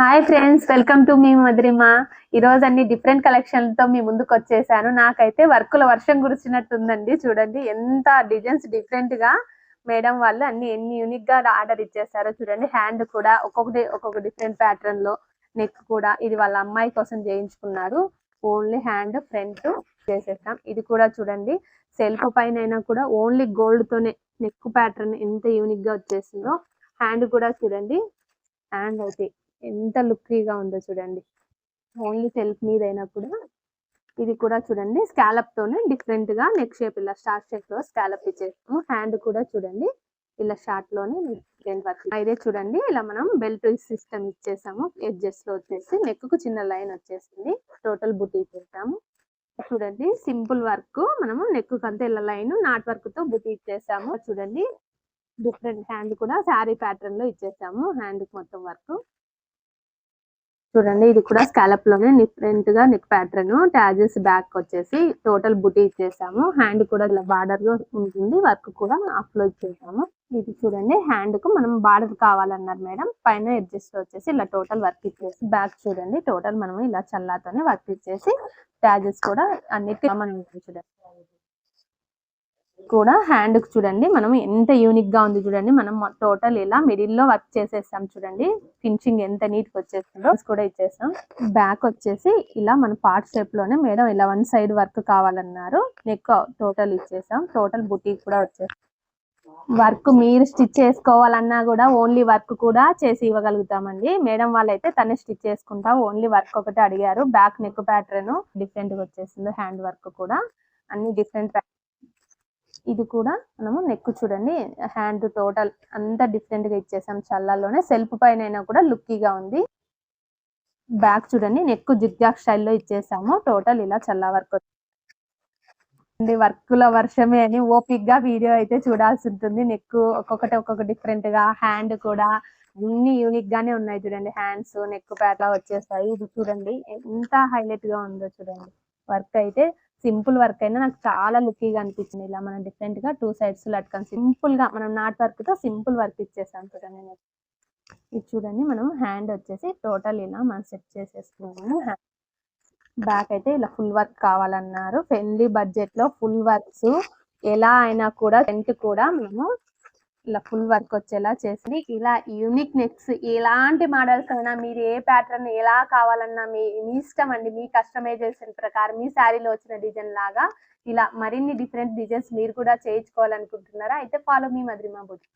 Hi friends welcome to మీ మధురిమ ఈ రోజు అన్ని డిఫరెంట్ కలెక్షన్తో మీ ముందుకు వచ్చేసాను. నాకైతే వర్కుల వర్షం కురిచినట్టు ఉందండి చూడండి ఎంత డిజైన్స్ డిఫరెంట్గా మేడం వాళ్ళు అన్ని ఎన్ని యూనిక్గా ఆర్డర్ ఇచ్చేసారో చూడండి. హ్యాండ్ కూడా ఒక్కొక్కటి ఒక్కొక్క డిఫరెంట్ ప్యాటర్న్లో నెక్ కూడా ఇది వాళ్ళ అమ్మాయి కోసం చేయించుకున్నారు. ఓన్లీ హ్యాండ్ ఫ్రంట్ చేసేస్తాం ఇది కూడా చూడండి సెల్ఫ్ పైన అయినా కూడా ఓన్లీ గోల్డ్ తోనే నెక్ ప్యాటర్న్ ఎంత యూనిక్గా వచ్చేసిందో. హ్యాండ్ కూడా చూడండి. హ్యాండ్ అయితే ఎంత లుక్కీగా ఉందో చూడండి. ఓన్లీ సెల్ఫ్ మీద అయినా కూడా ఇది కూడా చూడండి. స్కాలప్ తోనే డిఫరెంట్గా నెక్ షేప్ ఇలా స్టార్ షేప్లో స్కాలప్ ఇచ్చేస్తాము హ్యాండ్ కూడా చూడండి. ఇలా షార్ట్లోనే డిఫరెంట్ వర్క్ ఇదే చూడండి. ఇలా మనం బెల్ట్ సిస్టమ్ ఇచ్చేసాము. ఎడ్జెస్లో వచ్చేసి నెక్కు చిన్న లైన్ వచ్చేసింది. టోటల్ బుట్టి ఇచ్చేసాము. చూడండి. సింపుల్ వర్క్ మనము నెక్ అంతా ఇలా లైన్ నాట్ వర్క్తో బుట్టి ఇచ్చేసాము. చూడండి. డిఫరెంట్ హ్యాండ్ కూడా శారీ ప్యాటర్న్లో ఇచ్చేసాము. హ్యాండ్ మొత్తం వర్క్. చూడండి ఇది కూడా స్కాలప్లోనే డిఫరెంట్గా నెక్ ప్యాటర్న్ టాజెస్ బ్యాక్ వచ్చేసి టోటల్ బుటీ ఇచ్చేసాము. హ్యాండ్ కూడా ఇలా బార్డర్లో ఉంటుంది వర్క్ కూడా ఆఫ్లో ఇచ్చేసాము. ఇది చూడండి హ్యాండ్కు మనం బార్డర్ కావాలన్నారు మేడం. పైన అడ్జస్ట్ వచ్చేసి ఇలా టోటల్ వర్క్ ఇచ్చేసి బ్యాక్ చూడండి టోటల్ మనం ఇలా చల్లాతోనే వర్క్ ఇచ్చేసి టాజెస్ కూడా అన్నిటి మనం చూడండి. కూడా హ్యాండ్కు చూడండి. మనం ఎంత యూనిక్గా ఉంది చూడండి. మనం టోటల్ ఇలా మిడిల్లో వర్క్ చేసేసాం చూడండి. ఫినిషింగ్ ఎంత నీట్గా వచ్చేసిందో కూడా ఇచ్చేసాం. బ్యాక్ వచ్చేసి ఇలా మన పార్ట్ షేప్లోనే మేడం ఇలా వన్ సైడ్ వర్క్ కావాలన్నారు. నెక్ టోటల్ ఇచ్చేసాం. టోటల్ బుటీక్ కూడా వచ్చేసాం వర్క్ మీరు స్టిచ్ చేసుకోవాలన్నా కూడా ఓన్లీ వర్క్ కూడా చేసి ఇవ్వగలుగుతామండి. మేడం వాళ్ళైతే తనే స్టిచ్ చేసుకుంటా ఓన్లీ వర్క్ ఒకటి అడిగారు. బ్యాక్ నెక్ ప్యాటర్న్ డిఫరెంట్గా వచ్చేసింది. హ్యాండ్ వర్క్ కూడా. అన్ని డిఫరెంట్ ఇది కూడా మనము నెక్ చూడండి హ్యాండ్ టోటల్ అంతా డిఫరెంట్గా ఇచ్చేసాం చల్లాలోనే సెల్ఫ్ పైన అయినా కూడా లుక్కీగా ఉంది. బ్యాక్ చూడండి నెక్ జిగ్జాగ్ స్టైల్లో ఇచ్చేసాము. టోటల్ ఇలా చల్లా వర్క్ వర్క్లో వర్షమే అని ఓపిక్గా వీడియో అయితే చూడాల్సి ఉంటుంది. నెక్ ఒక్కొక్కటి ఒక్కొక్క డిఫరెంట్గా హ్యాండ్ కూడా అన్ని యూనిక్ గానే ఉన్నాయి చూడండి. హ్యాండ్స్ నెక్ ప్యాట్లా వచ్చేస్తాయి. ఇది చూడండి ఎంత హైలైట్గా ఉందో చూడండి. వర్క్ అయితే సింపుల్ వర్క్ అయినా నాకు చాలా లుక్కీగా అనిపించింది. ఇలా మనం డిఫరెంట్గా టూ సైడ్స్ లట్కన్ సింపుల్గా మనం నాట్ వర్క్తో సింపుల్ వర్క్ ఇచ్చేసాం చూడండి నేను. ఇది చూడండి మనం హ్యాండ్ వచ్చేసి టోటల్ ఇలా మనం సెట్ చేసేసుకున్నాము. బ్యాక్ అయితే ఇలా ఫుల్ వర్క్ కావాలన్నారు. ఫ్రెండ్లీ బడ్జెట్లో ఫుల్ వర్క్స్. ఎలా అయినా కూడా టెంట్ కూడా మనము ఇలా ఫుల్ వర్క్ వచ్చేలా చేసి ఇలా యూనిక్ నెక్స్ ఎలాంటి మోడల్స్ అయినా మీరు ఏ ప్యాటర్న్ ఎలా కావాలన్నా మీ మీ ఇష్టం అండి మీ కస్టమైజేషన్ ప్రకారం మీ శారీలో వచ్చిన డిజైన్ లాగా ఇలా మరిన్ని డిఫరెంట్ డిజైన్స్ మీరు కూడా చేయించుకోవాలనుకుంటున్నారా? అయితే ఫాలో మీ మధురిమా బుద్ధి